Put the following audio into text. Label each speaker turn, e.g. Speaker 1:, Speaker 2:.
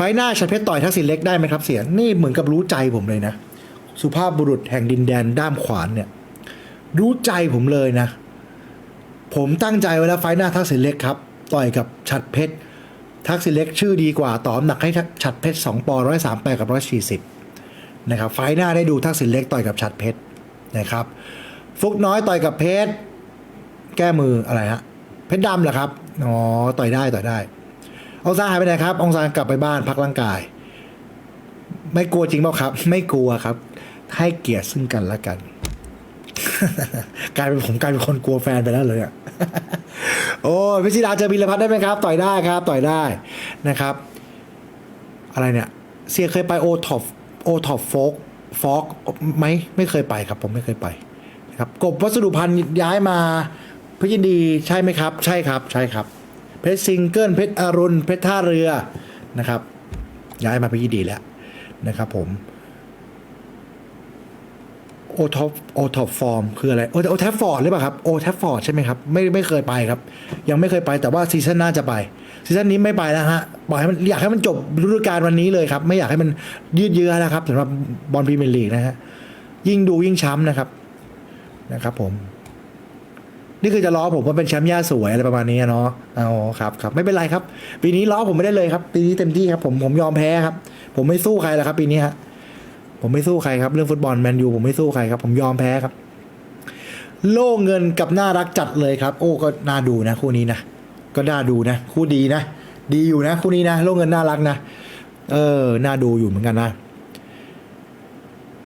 Speaker 1: ไฟหน้าชัดเพชรต่อยทักษิณเล็กได้ไหมครับเสียนี่เหมือนกับรู้ใจผมเลยนะ สุภาพบุรุษแห่งดินแดนด้ามขวานเนี่ย รู้ใจผมเลยนะ ผมตั้งใจไว้แล้วไฟหน้าทักษิณเล็กครับ ต่อยกับฉัดเพชรทักษิณเล็กชื่อดีกว่าต่อน้ำหนักให้ฉัดเพชรสองปอร้อยสามแปดกับร้อยสี่สิบนะครับไฟหน้าได้ดูทักษิณเล็กต่อยกับฉัดเพชรนะครับ ฟุกน้อยต่อยกับเพชรแก้มืออะไรฮะเพชรดำเหรอครับอ๋อต่อยได้ต่อยได้ องศานหายไปไหนครับองศานกลับไปบ้านพักร่างกาย ไม่กลัวจริงเปล่าครับ ไม่กลัวครับ ให้เกียรติซึ่งกันและกันกลายเป็นผมกลายเป็นคนกลัวแฟนไปแล้วเลยอะโอ้พิชิดาเจอบิลพัฒน์ได้ไหมครับ ต่อยได้ครับ ต่อยได้นะครับ อะไรเนี่ยเสียเคยไปโอท็อปโอท็อปโฟกฟอกไหมไม่เคยไปครับ ผมไม่เคยไปนะครับกบวัสดุพันธ์ย้ายมาพชรยินดีใช่ไหมครับ ใช่ครับใช่ครับ เพชรซิงเกิลเพชรอรุณเพชรท่าเรือนะครับย้ายมาเพชรยินดีแล้วนะครับผมโอท็อปโอท็อปฟอร์มคืออะไรโอโอแทฟฟอร์ดหรือเปล่าครับโอแทฟฟอร์ดใช่ไหมครับไม่ไม่เคยไปครับ ยังไม่เคยไปแต่ว่าซีซั่นหน้าจะไปซีซั่นนี้ไม่ไปแล้วฮะบอกให้มันอยากให้มันจบฤดูกาลวันนี้เลยครับ ไม่อยากให้มันยืดเยื้อนะครับสำหรับบอลพรีเมียร์ลีกนะฮะยิ่งดูยิ่งช้ำนะครับนะครับผม นี่คือจะล้อผมว่าเป็นแชมป์ย่าสวยอะไรประมาณนี้เนาะเอาครับครับไม่เป็นไรครับ ปีนี้ล้อผมไม่ได้เลยครับ ปีนี้เต็มที่ครับผมผมยอมแพ้ครับ ผมไม่สู้ใครแล้วครับ ปีนี้ฮะผมไม่สู้ใครครับ เรื่องฟุตบอลแมนยูผมไม่สู้ใครครับผมยอมแพ้ครับ โล่เงินกับน่ารักจัดเลยครับ โอ้ก็น่าดูนะ คู่นี้นะก็น่าดูนะ คู่ดีนะ ดีอยู่นะ คู่นี้นะ โล่เงินน่ารักนะเออน่าดูอยู่เหมือนกันนะ